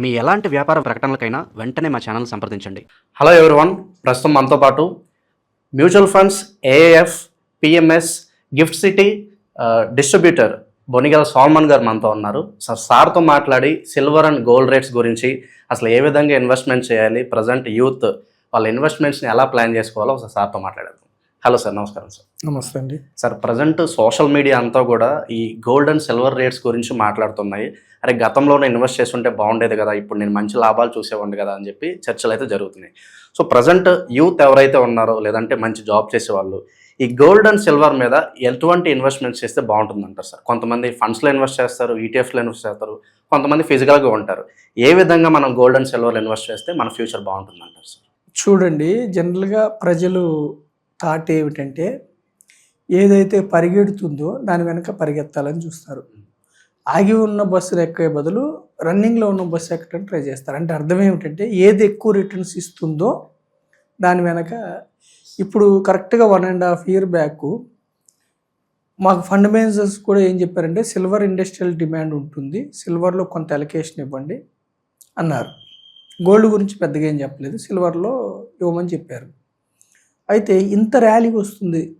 మీ ఎలాంటి వ్యాపార ప్రకటనలకైనా వెంటనే మా ఛానల్ సంప్రదించండి. హలో ఎవరివన్ ప్రస్తుతం మనతో పాటు mutual funds AIF PMS GIFT City distributor Bonigala Salman గారు మనతో ఉన్నారు. సార్ సార్తో మాట్లాడి సిల్వర్ అండ్ గోల్డ్ రేట్స్ గురించి అసలు ఏ విధంగా ఇన్వెస్ట్మెంట్ చేయాలి ప్రజెంట్ యూత్ వాళ్ళ ఇన్వెస్ట్మెంట్స్ని ఎలా ప్లాన్ చేసుకోవాలో ఒకసారి సార్తో మాట్లాడదాం హలో సార్ నమస్కారం సార్ నమస్తే అండి. సార్ ప్రజెంట్ సోషల్ మీడియా అంతా కూడా ఈ గోల్డ్ అండ్ సిల్వర్ రేట్స్ గురించి మాట్లాడుతున్నాయి. అరే గతంలోనే ఇన్వెస్ట్ చేస్తుంటే బాగుండేది కదా ఇప్పుడు నేను మంచి లాభాలు చూసేవాడిని కదా అని చెప్పి చర్చలు అయితే జరుగుతున్నాయి. సో ప్రజెంట్ యూత్ ఎవరైతే ఉన్నారో లేదంటే మంచి జాబ్ చేసేవాళ్ళు ఈ గోల్డ్ అండ్ సిల్వర్ మీద ఎటువంటి ఇన్వెస్ట్మెంట్స్ చేస్తే బాగుంటుంది అంటారు సార్? కొంతమంది ఫండ్స్లో ఇన్వెస్ట్ చేస్తారు ఈటీఎఫ్లో ఇన్వెస్ట్ చేస్తారు కొంతమంది ఫిజికల్గా ఉంటారు. ఏ విధంగా మనం గోల్డ్ అండ్ సిల్వర్లో ఇన్వెస్ట్ చేస్తే మన ఫ్యూచర్ బాగుంటుంది అంటారు సార్? చూడండి జనరల్గా ప్రజలు థాట్ ఏమిటంటే ఏదైతే పరిగెడుతుందో దాని వెనక పరిగెత్తాలని చూస్తారు. ఆగి ఉన్న బస్సులు ఎక్కే బదులు రన్నింగ్లో ఉన్న బస్సు ఎక్కడానికి ట్రై చేస్తారు. అంటే అర్థం ఏమిటంటే ఏది ఎక్కువ రిటర్న్స్ ఇస్తుందో దాని వెనక ఇప్పుడు కరెక్ట్గా one and half year back మాకు ఫండమెంటల్స్ కూడా ఏం చెప్పారంటే సిల్వర్ ఇండస్ట్రియల్ డిమాండ్ ఉంటుంది. సిల్వర్లో కొంత ఎలకేషన్ ఇవ్వండి అన్నారు. గోల్డ్ గురించి పెద్దగా ఏం చెప్పలేదు. సిల్వర్లో ఇవ్వమని చెప్పారు. అయితే ఇంత ర్యాలీ వస్తుంది.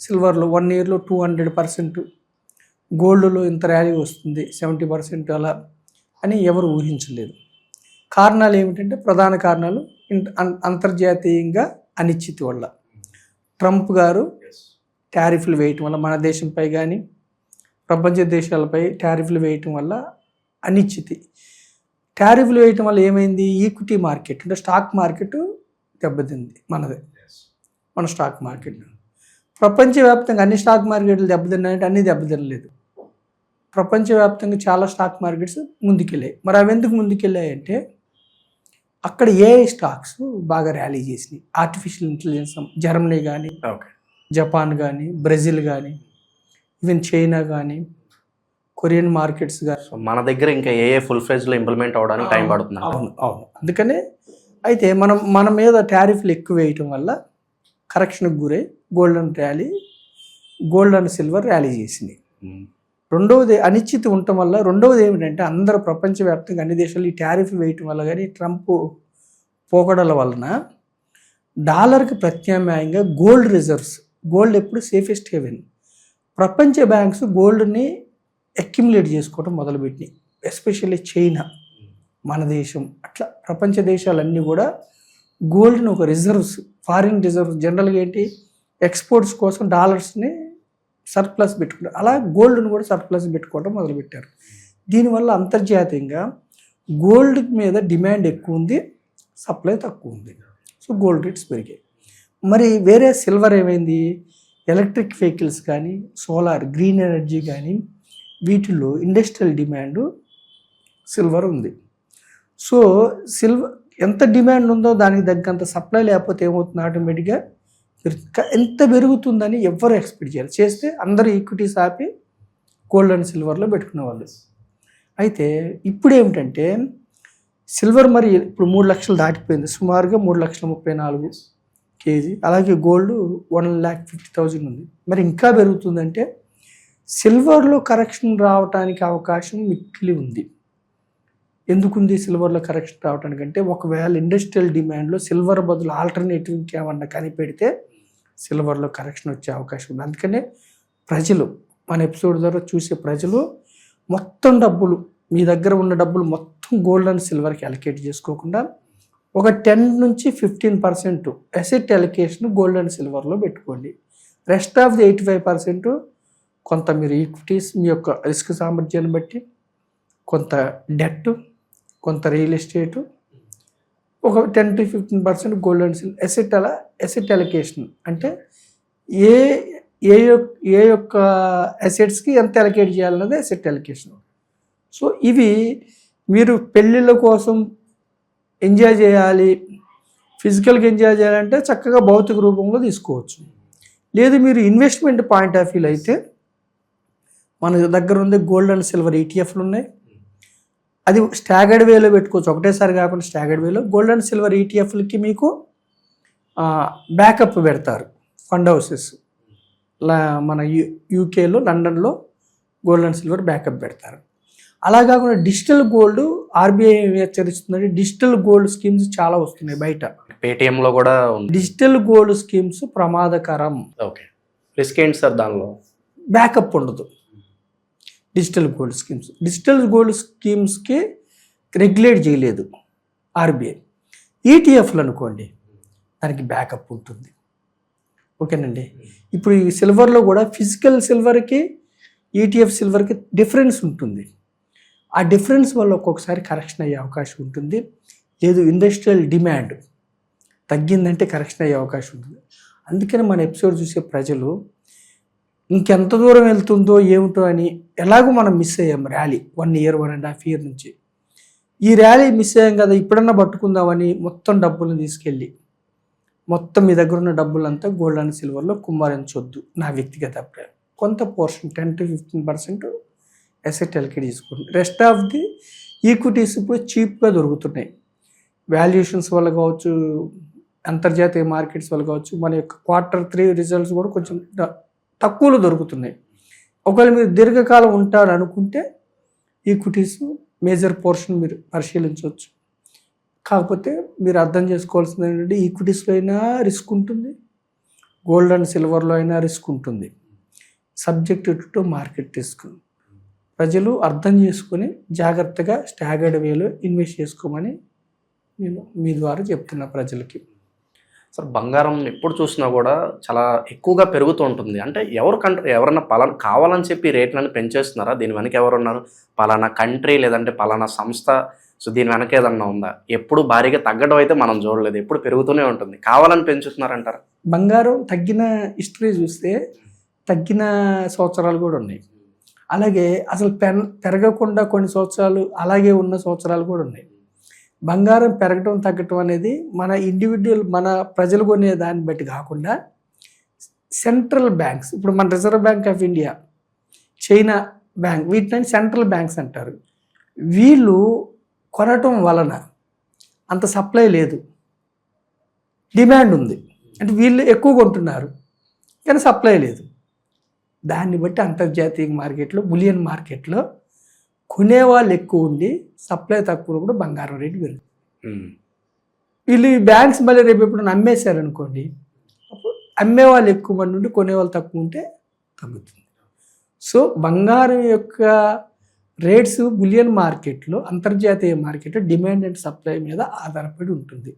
సిల్వర్లో వన్ ఇయర్లో టూ హండ్రెడ్ పర్సెంట్ గోల్డ్లో ఇంత ర్యాలీ వస్తుంది సెవెంటీ పర్సెంట్ అలా అని ఎవరు ఊహించలేదు. కారణాలు ఏమిటంటే ప్రధాన కారణాలు అంతర్జాతీయంగా అనిశ్చితి వల్ల. ట్రంప్ గారు టారిఫ్లు వేయటం వల్ల మన దేశంపై కానీ ప్రపంచ దేశాలపై టారిఫ్లు వేయటం వల్ల అనిశ్చితి. టారిఫ్లు వేయటం వల్ల ఏమైంది? ఈక్విటీ మార్కెట్ అంటే స్టాక్ మార్కెట్ దెబ్బతింది మనది. మన స్టాక్ మార్కెట్ ప్రపంచవ్యాప్తంగా అన్ని స్టాక్ మార్కెట్లు దెబ్బతిన్నాయంటే అన్ని దెబ్బతినలేదు. ప్రపంచవ్యాప్తంగా చాలా స్టాక్ మార్కెట్స్ ముందుకెళ్ళాయి. మరి అవి ఎందుకు ముందుకెళ్ళాయంటే అక్కడ ఏ స్టాక్స్ బాగా ర్యాలీ చేసినాయి. ఆర్టిఫిషియల్ ఇంటెలిజెన్స్ జర్మనీ కానీ జపాన్ కానీ బ్రెజిల్ కానీ ఈవెన్ చైనా కానీ కొరియన్ మార్కెట్స్ కానీ మన దగ్గర ఇంకా ఏ ఏ ఫుల్ ఫేజ్లో ఇంప్లిమెంట్ అవ్వడానికి టైం పడుతుంది. అవును అవును. అందుకనే అయితే మనం మన మీద టారిఫ్లు ఎక్కువ వేయటం వల్ల కరెక్షన్కి గురై gold and rally gold and silver rally చేసింది. రెండవది అనిశ్చితి ఉండటం వల్ల రెండవది ఏమిటంటే అందరూ ప్రపంచవ్యాప్తంగా అన్ని దేశాలు ఈ టారిఫ్ వేయటం వల్ల కానీ ట్రంప్ పోకడల వలన డాలర్కి ప్రత్యామ్నాయంగా గోల్డ్ రిజర్వ్స్ గోల్డ్ ఎప్పుడు సేఫెస్ట్ హెవెన్. ప్రపంచ బ్యాంక్స్ గోల్డ్ని అక్యుములేట్ చేసుకోవడం మొదలుపెట్టినాయి. ఎస్పెషల్లీ చైనా మన దేశం. అట్లా ప్రపంచ దేశాలన్నీ కూడా గోల్డ్ని ఒక రిజర్వ్స్ ఫారిన్ రిజర్వ్స్ జనరల్గా ఏంటి? ఎక్స్పోర్ట్స్ కోసం డాలర్స్ని సర్ప్లస్ పెట్టుకుంటారు. అలా గోల్డ్ను కూడా సర్ప్లస్ పెట్టుకోవడం మొదలుపెట్టారు. దీనివల్ల అంతర్జాతీయంగా గోల్డ్ మీద డిమాండ్ ఎక్కువ ఉంది సప్లై తక్కువ ఉంది. సో గోల్డ్ రేట్స్ పెరిగాయి. మరి వేరే సిల్వర్ ఏమైంది? ఎలక్ట్రిక్ వెహికల్స్ కానీ సోలార్ గ్రీన్ ఎనర్జీ కానీ వీటిల్లో ఇండస్ట్రియల్ డిమాండ్ సిల్వర్ ఉంది. సో సిల్వర్ ఎంత డిమాండ్ ఉందో దానికి తగ్గంత సప్లై లేకపోతే ఏమవుతుంది? ఆటోమేటిక్గా ఎంత పెరుగుతుందని ఎవ్వరు ఎక్స్పెక్ట్ చేయాలి చేస్తే అందరూ ఈక్విటీస్ ఆపి గోల్డ్ అండ్ సిల్వర్లో పెట్టుకునేవాళ్ళు అయితే ఇప్పుడు ఏమిటంటే సిల్వర్ మరి ఇప్పుడు మూడు లక్షలు దాటిపోయింది. సుమారుగా మూడు లక్షల ముప్పై నాలుగు కేజీ. అలాగే gold one lakh fifty thousand ఉంది. మరి ఇంకా పెరుగుతుందంటే సిల్వర్లో కరెక్షన్ రావడానికి అవకాశం మిక్కిలి ఉంది. ఎందుకుంది సిల్వర్లో కరెక్షన్ రావడానికి అంటే ఒకవేళ ఇండస్ట్రియల్ డిమాండ్లో సిల్వర్ బదులు ఆల్టర్నేటివ్ ఇంకేమన్నా కనిపెడితే సిల్వర్లో కరెక్షన్ వచ్చే అవకాశం ఉంది. అందుకనే ప్రజలు మన ఎపిసోడ్ ద్వారా చూసే ప్రజలు మొత్తం డబ్బులు మీ దగ్గర ఉన్న డబ్బులు మొత్తం గోల్డ్ అండ్ సిల్వర్కి అలకేట్ చేసుకోకుండా ఒక టెన్ నుంచి fifteen percent asset allocation gold and సిల్వర్లో పెట్టుకోండి. Rest of the eighty five percent కొంత మీరు ఈక్విటీస్ మీ యొక్క రిస్క్ సామర్థ్యాన్ని బట్టి కొంత డెట్ కొంత రియల్ ఎస్టేటు ఒక ten to fifteen percent gold and silver asset అలా ఎసెట్ అలొకేషన్ అంటే ఏ ఏ యొక్క ఏ యొక్క అసెట్స్కి ఎంత అలొకేట్ చేయాలన్నది ఎసెట్ అలొకేషన్ సో ఇవి మీరు పెళ్ళిళ్ళ కోసం ఎంజాయ్ చేయాలి ఫిజికల్గా ఎంజాయ్ చేయాలంటే చక్కగా భౌతిక రూపంలో తీసుకోవచ్చు. లేదు మీరు ఇన్వెస్ట్మెంట్ పాయింట్ ఆఫ్ వ్యూలో అయితే మన దగ్గర ఉంది గోల్డ్ అండ్ సిల్వర్ ఈటీఎఫ్లు ఉన్నాయి. అది స్టాగర్డ్ వేలో పెట్టుకోవచ్చు. ఒకటేసారి కాకుండా స్టాగర్డ్ వేలో గోల్డ్ అండ్ సిల్వర్ ఈటీఎఫ్లకి మీకు బ్యాకప్ పెడతారు. ఫండ్ హౌసెస్ మన యూ యూకేలో లండన్లో గోల్డ్ అండ్ సిల్వర్ బ్యాకప్ పెడతారు. అలా కాకుండా డిజిటల్ గోల్డ్ ఆర్బీఐ హెచ్చరిస్తుందంటే డిజిటల్ గోల్డ్ స్కీమ్స్ చాలా వస్తున్నాయి బయట. పేటిఎంలో కూడా డిజిటల్ గోల్డ్ స్కీమ్స్ ప్రమాదకరం. ఓకే. రిస్క్ ఏంటి సార్ దానిలో? బ్యాకప్ ఉండదు. Digital gold schemes. Digital gold స్కీమ్స్కి regulate చేయలేదు ఆర్బీఐ. ఈటీఎఫ్లు అనుకోండి దానికి బ్యాకప్ ఉంటుంది. ఓకేనండి? ఇప్పుడు ఈ సిల్వర్లో కూడా ఫిజికల్ సిల్వర్కి ఈటీఎఫ్ సిల్వర్కి డిఫరెన్స్ ఉంటుంది. ఆ డిఫరెన్స్ వల్ల ఒక్కొక్కసారి కరెక్షన్ అయ్యే అవకాశం ఉంటుంది. లేదు ఇండస్ట్రియల్ డిమాండ్ తగ్గిందంటే కరెక్షన్ అయ్యే అవకాశం ఉంటుంది. అందుకని మన ఎపిసోడ్ చూసే ప్రజలు ఇంకెంత దూరం వెళ్తుందో ఏమిటో అని ఎలాగో మనం మిస్ అయ్యాం rally one year one and half year నుంచి. ఈ ర్యాలీ మిస్ అయ్యాం కదా ఇప్పుడన్నా పట్టుకుందామని మొత్తం డబ్బులను తీసుకెళ్ళి మొత్తం మీ దగ్గర ఉన్న డబ్బులంతా గోల్డ్ అండ్ సిల్వర్లో కుమ్మరించొద్దు నా వ్యక్తిగత అభిప్రాయం. కొంత portion ten to fifteen percent asset ఎల్కిడి తీసుకోండి రెస్ట్ ఆఫ్ ది ఈక్విటీస్ ఇప్పుడు చీప్గా దొరుకుతున్నాయి. వాల్యుయేషన్స్ వల్ల కావచ్చు అంతర్జాతీయ మార్కెట్స్ వల్ల కావచ్చు మన యొక్క క్వార్టర్ త్రీ రిజల్ట్స్ కూడా కొంచెం తక్కువలో దొరుకుతున్నాయి. ఒకవేళ మీరు దీర్ఘకాలం ఉంటారు అనుకుంటే ఈక్విటీస్ మేజర్ పోర్షన్ మీరు పరిశీలించవచ్చు. కాకపోతే మీరు అర్థం చేసుకోవాల్సింది ఏంటంటే ఈక్విటీస్లో అయినా రిస్క్ ఉంటుంది. గోల్డ్ అండ్ సిల్వర్లో అయినా రిస్క్ ఉంటుంది. Subject to market risk. ప్రజలు అర్థం చేసుకొని జాగ్రత్తగా స్టాగర్డ్ వేలో ఇన్వెస్ట్ చేసుకోమని నేను మీ ద్వారా చెప్తున్నా ప్రజలకి. సార్ బంగారం ఎప్పుడు చూసినా కూడా చాలా ఎక్కువగా పెరుగుతూ ఉంటుంది. అంటే ఎవరు కంట్రీ ఎవరన్నా పలానా కావాలని చెప్పి రేట్లను పెంచేస్తున్నారా? దీని వెనక ఎవరు ఉన్నారు? పలానా కంట్రీ లేదంటే పలానా సంస్థ. సో దీని వెనక ఏదన్నా ఉందా? ఎప్పుడు భారీగా తగ్గడం అయితే మనం చూడలేదు. ఎప్పుడు పెరుగుతూనే ఉంటుంది. కావాలని పెంచుతున్నారంటారా? బంగారం తగ్గిన హిస్టరీ చూస్తే తగ్గిన సంవత్సరాలు కూడా ఉన్నాయి. అలాగే అసలు పెన్ పెరగకుండా కొన్ని సంవత్సరాలు అలాగే ఉన్న సంవత్సరాలు కూడా ఉన్నాయి. బంగారం పెరగటం తగ్గటం అనేది మన ఇండివిజువల్ మన ప్రజలు కొనే దాన్ని బట్టి కాకుండా సెంట్రల్ బ్యాంక్స్ ఇప్పుడు మన Reserve Bank of India China bank వీటిని సెంట్రల్ బ్యాంక్స్ అంటారు. వీళ్ళు కొనటం వలన అంత సప్లై లేదు. డిమాండ్ ఉంది. అంటే వీళ్ళు ఎక్కువ కొంటున్నారు కానీ సప్లై లేదు. దాన్ని బట్టి అంతర్జాతీయ మార్కెట్లో బులియన్ మార్కెట్లో కొనేవాళ్ళు ఎక్కువ ఉండి సప్లై తక్కువ ఉన్నప్పుడు బంగారం రేటు పెరుగుతుంది. వీళ్ళు ఈ బ్యాంక్స్ మళ్ళీ రేపు ఎప్పుడైనా అమ్మేశారు అనుకోండి అప్పుడు అమ్మేవాళ్ళు ఎక్కువ మంది ఉండి కొనేవాళ్ళు తక్కువ ఉంటే తగ్గుతుంది. సో బంగారం యొక్క రేట్స్ బులియన్ మార్కెట్లో అంతర్జాతీయ మార్కెట్లో డిమాండ్ అండ్ సప్లై మీద ఆధారపడి ఉంటుంది.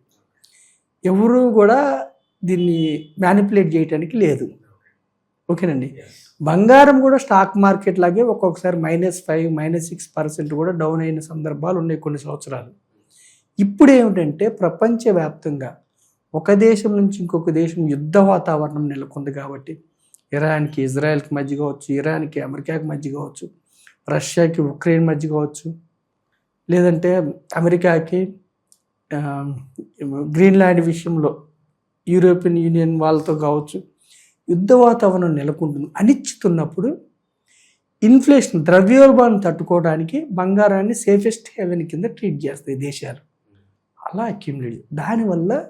ఎవరు కూడా దీన్ని మ్యానిపులేట్ చేయడానికి లేదు. ఓకేనండి. బంగారం కూడా స్టాక్ మార్కెట్ లాగే ఒక్కొక్కసారి minus five minus six percent కూడా డౌన్ అయిన సందర్భాలు ఉన్నాయి కొన్ని సంవత్సరాలు. ఇప్పుడు ఏమిటంటే ప్రపంచవ్యాప్తంగా ఒక దేశం నుంచి ఇంకొక దేశం యుద్ధ వాతావరణం నెలకొంది కాబట్టి ఇరాన్కి ఇజ్రాయెల్కి మధ్య కావచ్చు ఇరాన్కి అమెరికాకి మధ్య కావచ్చు రష్యాకి ఉక్రెయిన్ మధ్య కావచ్చు లేదంటే అమెరికాకి గ్రీన్లాండ్ విషయంలో యూరోపియన్ యూనియన్ వాళ్ళతో కావచ్చు యుద్ధ వాతావరణం నెలకొంటుంది. అనిశ్చితున్నప్పుడు ఇన్ఫ్లేషన్ ద్రవ్యోల్బణం తట్టుకోవడానికి బంగారాన్ని సేఫెస్ట్ హెవెన్ కింద ట్రీట్ చేస్తాయి దేశాలు. అలా అక్యుములేట్ దానివల్ల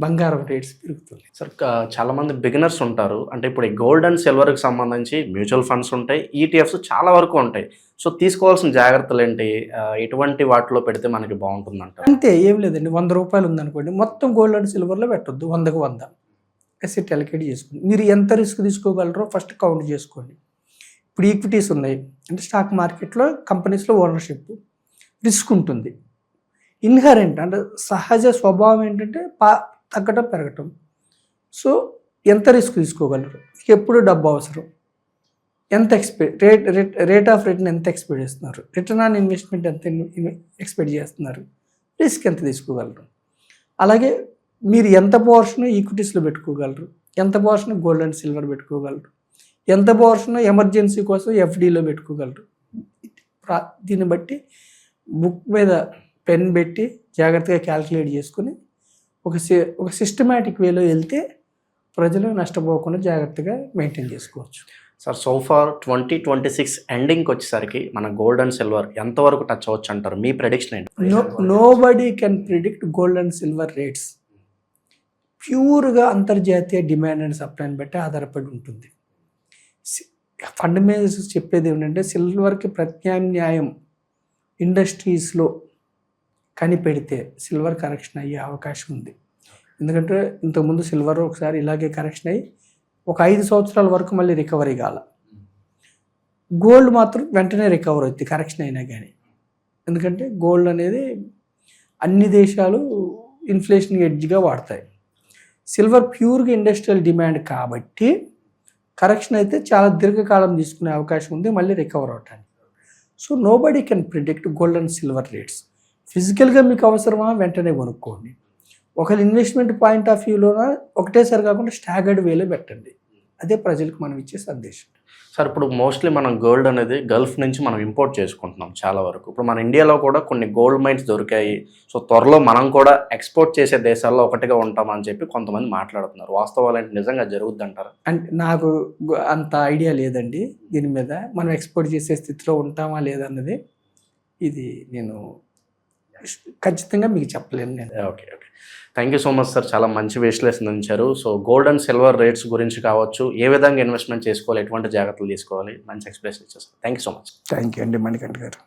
బంగారం రేట్స్ పెరుగుతుంది సార్ క- చాలా మంది బిగినర్స్ ఉంటారు. అంటే ఇప్పుడు ఈ గోల్డ్ అండ్ సిల్వర్కి సంబంధించి మ్యూచువల్ ఫండ్స్ ఉంటాయి ఈటీఎఫ్స్ చాలా వరకు ఉంటాయి. సో తీసుకోవాల్సిన జాగ్రత్తలు ఏంటి? ఎటువంటి వాటిలో పెడితే మనకి బాగుంటుంది అంతే ఏం లేదండి. వంద రూపాయలు ఉందనుకోండి మొత్తం గోల్డ్ అండ్ సిల్వర్లో పెట్టొద్దు వందకు వంద. అసెట్ అలకేట్ చేసుకోండి. మీరు ఎంత రిస్క్ తీసుకోగలరో ఫస్ట్ కౌంట్ చేసుకోండి. ఇప్పుడు ఈక్విటీస్ ఉన్నాయి. అంటే స్టాక్ మార్కెట్లో కంపెనీస్లో ఓనర్షిప్ రిస్క్ ఉంటుంది. ఇన్హరెంట్ అంటే సహజ స్వభావం ఏంటంటే పా తగ్గటం పెరగటం. సో ఎంత రిస్క్ తీసుకోగలరు? మీకు ఎప్పుడు డబ్బు అవసరం? ఎంత expect rate rate rate of return ఎంత ఎక్స్పెక్ట్ చేస్తున్నారు? రిటర్న్ ఆన్ ఇన్వెస్ట్మెంట్ ఎంత ఎక్స్పెక్ట్ చేస్తున్నారు? రిస్క్ ఎంత తీసుకోగలరు? అలాగే మీరు ఎంత పోర్షన్ ఈక్విటీస్లో పెట్టుకోగలరు? ఎంత పోర్షన్ గోల్డ్ అండ్ సిల్వర్ పెట్టుకోగలరు? ఎంత పోర్షన్ ఎమర్జెన్సీ కోసం ఎఫ్డీలో పెట్టుకోగలరు? దీన్ని బట్టి బుక్ మీద పెన్ పెట్టి జాగ్రత్తగా క్యాల్కులేట్ చేసుకుని ఒక సి ఒక సిస్టమేటిక్ వేలో వెళ్తే ప్రజలు నష్టపోకుండా జాగ్రత్తగా మెయింటైన్ చేసుకోవచ్చు. Sir so far twenty twenty six ఎండింగ్కి వచ్చేసరికి మన గోల్డ్ అండ్ సిల్వర్ ఎంతవరకు టచ్ అవ్వచ్చు అంటారు? మీ ప్రెడిక్షన్ ఏంటి? No nobody can predict gold and silver rates. ప్యూర్గా అంతర్జాతీయ డిమాండ్ అండ్ సప్లైని బట్టి ఆధారపడి ఉంటుంది. ఫండమెంటల్స్ చెప్పేది ఏంటంటే సిల్వర్కి ప్రత్యామ్నాయం ఇండస్ట్రీస్లో కనిపెడితే సిల్వర్ కరెక్షన్ అయ్యే అవకాశం ఉంది. ఎందుకంటే ఇంతకుముందు సిల్వర్ ఒకసారి ఇలాగే కరెక్షన్ అయ్యి ఒక ఐదు సంవత్సరాల వరకు మళ్ళీ రికవరీ కాల. గోల్డ్ మాత్రం వెంటనే రికవర్ అవుతుంది కరెక్షన్ అయినా కానీ ఎందుకంటే గోల్డ్ అనేది అన్ని దేశాలు ఇన్ఫ్లేషన్ ఎడ్జ్గా వాడతాయి. సిల్వర్ ప్యూర్గా ఇండస్ట్రియల్ డిమాండ్ కాబట్టి కరెక్షన్ అయితే చాలా దీర్ఘకాలం తీసుకునే అవకాశం ఉంది మళ్ళీ రికవర్ అవటానికి. So nobody can predict gold and silver rates ఫిజికల్గా మీకు అవసరమా? వెంటనే కొనుక్కోండి. ఒకరి ఇన్వెస్ట్మెంట్ పాయింట్ ఆఫ్ వ్యూలోన ఒకటేసారి కాకుండా స్టాగర్డ్ వేలో పెట్టండి. అదే ప్రజలకు మనం ఇచ్చే సందేశం. సార్ ఇప్పుడు మోస్ట్లీ మనం గోల్డ్ అనేది గల్ఫ్ నుంచి మనం ఇంపోర్ట్ చేసుకుంటున్నాం చాలా వరకు. ఇప్పుడు మన ఇండియాలో కూడా కొన్ని గోల్డ్ మైన్స్ దొరికాయి. సో త్వరలో మనం కూడా ఎక్స్పోర్ట్ చేసే దేశాల్లో ఒకటిగా ఉంటామని చెప్పి కొంతమంది మాట్లాడుతున్నారు. వాస్తవాలు అంటే నిజంగా జరుగుద్ది అంటారు అంటే నాకు అంత ఐడియా లేదండి దీని మీద. మనం ఎక్స్పోర్ట్ చేసే స్థితిలో ఉంటామా లేదన్నది ఇది నేను ఖచ్చితంగా మీకు చెప్పలేను నేను. Okay okay thank you so much sir చాలా మంచి విశ్లేషణ ఇచ్చారు so gold and silver rates గురించి కావచ్చు ఏ విధంగా ఇన్వెస్ట్మెంట్ చేసుకోవాలి ఎటువంటి జాగ్రత్తలు తీసుకోవాలి మంచి ఎక్స్ప్లెనేషన్ ఇచ్చారు thank you so much thank you అండి మణికంఠ గారు.